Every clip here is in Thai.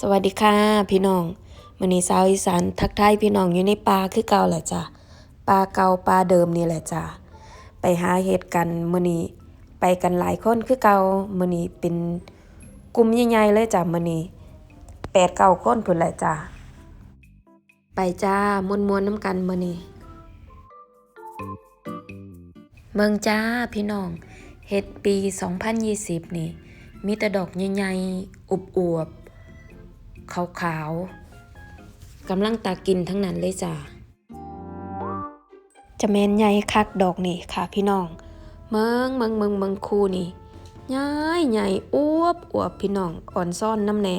สวัสดีค่ะพี่น้องมื้อนี้สาวอีสานทักทายพี่น้องอยู่ในป่าคือเก่าแหละจ้ะป่าเก่าป่าเดิมนี่แหละจ้ะไปหาเห็ดกันมื้อนี้ไปกันหลายคนคือเก่ามื้อนี้เป็นกลุ่มใหญ่ๆเลยจ้ะมื้อนี้แปดเก้าคนพุ่นแหละจ้ะไปจ้ามวนๆน้ำกันมื้อนี้เมืองจ้าพี่น้องเห็ดปี 2020 นี่ มีแต่ดอกใหญ่ๆอุบอวบๆ ขาวๆกำลังตากินทั้งนั้นเลยจ้ะจะแมนใหญ่คักดอกนี่ค่ะพี่น้อง เมืองเมืองเมืองเมืองคูนี่ใหญ่ใหญ่อวบอวบพี่น้องอ่อนซ่อนน้ำแน่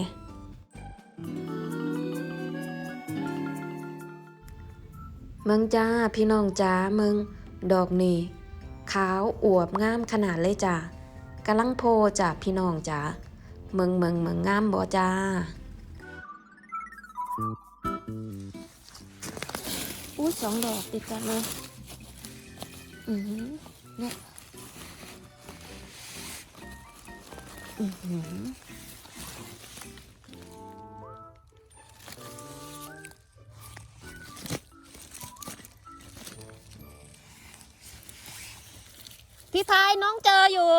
เมืองจ้าพี่น้องจ้าเมืองดอกนี่ขาวอวบงามขนาดเลยจ้ะกำลังโพจ้ะพี่น้องจ้าเมืองเมืองเมืองงามบ่จ้า อุ้สองดอกติดกันเลยอือหือเนี่ยอือหือพี่พายน้องเจออยู่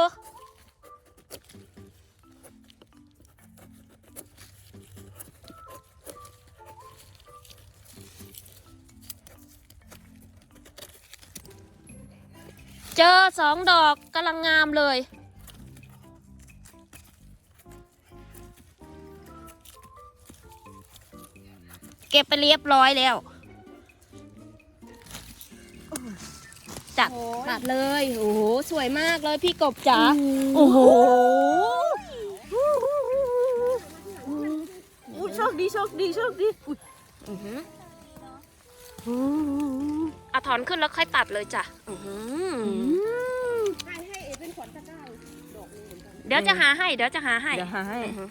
เจอสองดอกกำลังงามเลย เก็บไปเรียบร้อยแล้ว จัดตัดเลย โอ้โห สวยมากเลยพี่กบจ๋า โอ้โหอุ้ยโชคดีโชคดีโชคดีอุ้ยอือหือเอาถอนขึ้นแล้วค่อยตัดเลยจ้ะ อือหือ เหมือนกันเดี๋ยวจะหาให้ เดี๋ยวจะหาให้เดี๋ยวหาให้อือหือ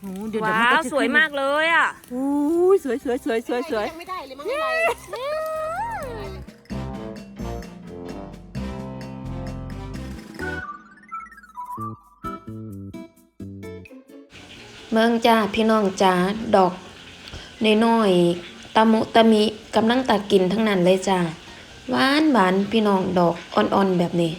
โอ้เดี๋ยวเดี๋ยว้าวจะสวยมากเลยอะอุ้ยสวยสวยสวยสวยสวย ยังไม่ได้เลยมั้งอะไรเมืองจ้าพี่น้องจ้าดอกน้อยๆตะมุตะมิกำลังตากินทั้งนั้นเลยจ้าหวานหวานพี่น้องดอกอ่อนๆแบบนี้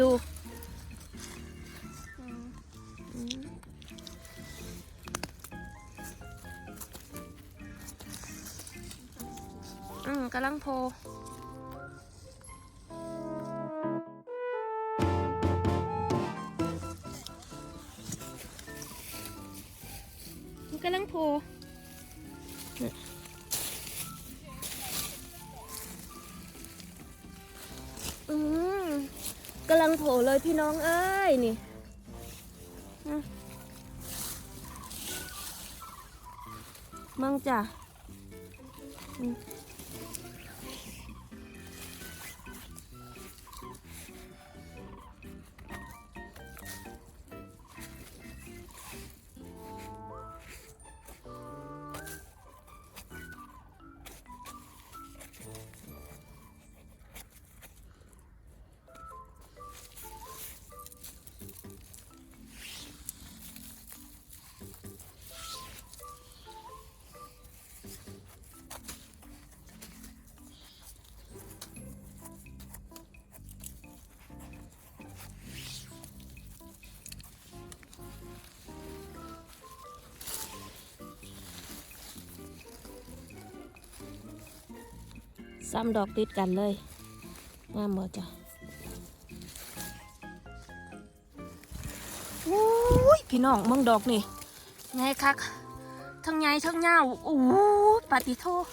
ดูอืมกำลังโพกำลังโพอืม กำลังโผล่เลยพี่น้องเอ้ยนี่มมั่งจ้ะ ซ้ำดอกติดกันเลยงามบ่จ้ะโอ้ยพี่น้องมึงดอกนี่ไงคักทั้งไงทั้งเงาโอ้ปฏิโทโ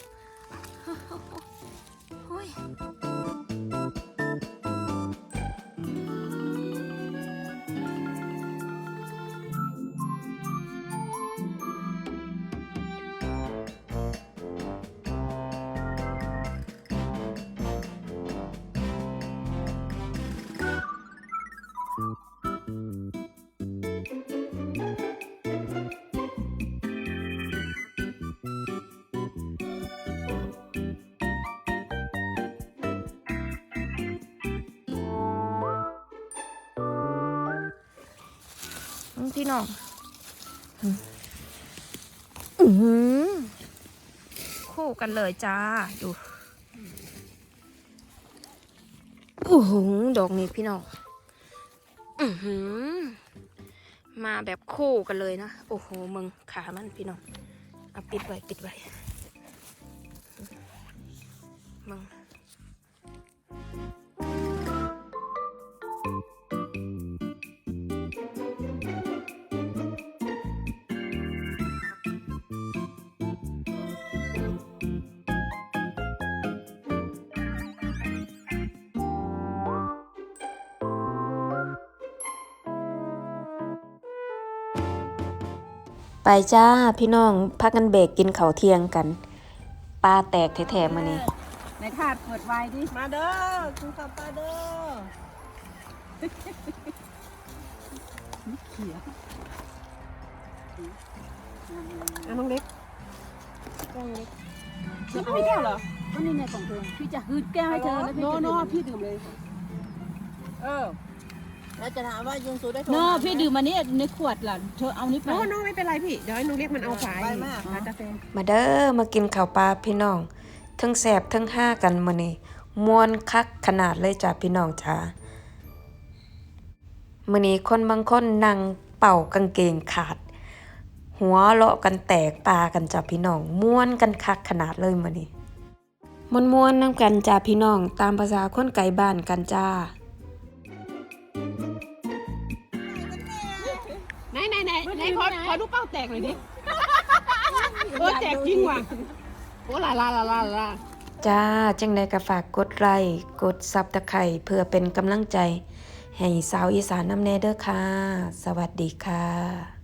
พี่น้องอืมอื้อหือคู่กันเลยจ้า ดูโอ้โหดอกนี้พี่น้อง อือหือ มาแบบคู่กันเลยนะ โอ้โหมึงขามันพี่น้อง เอาปิดไว้ปิดไว้ ไปจ้าพี่น้องพักกันเบรกกินข้าวเที่ยงกันปลาแตกแท้ๆมานี่ในถาดเปิดไวดิ มาเด้อคุณขับปลาเด้อเขียอะน้องเล็กน้องเล็กนี่ไม่มีแก้วเหรอก็นี่ในของเธอพี่จะฮืดแก้วให้เธอแล้วพี่โนจะโนดื่มพี่ดื่มเลย เออ แล้วจะถามว่ายุงซูได้โน่โน่พี่พี่ดื่ดื่มมมามานี่นี่ในขวดล่ะเธอเอานี่ไป โนโนไม่เป็นไรพี่ เดี๋ยวให้น้องเล็กมันเอาไปไปมากหากาแฟ มาเด้อมากินข้าวปลาพี่น้องทั้งแสบทั้งห้ากันมานี่มวนคักขนาดเลยจ้ะพี่น้องจ้ามื้อนี้คนบางคนนั่งเป่ากางเกงขาด หัวเลาะกันแตกปลากันจ้ะพี่น้องม่วนกันคักขนาดเลยมื้อนี้มวนม่วนๆนำกันจ้ะพี่น้องตามภาษาคนไกลบ้านกันจ้า อดูเป้าแตกหน่อยดิเออแตกจริงว่ะโอ้ลาลาลาลาลาจ้าจังใดก็ฝากกดไลค์กดซับตะไคร่เพื่อเป็นกำลังใจ ให้สาวอีสานน้ำแน่เด้อค่ะ สวัสดีค่ะ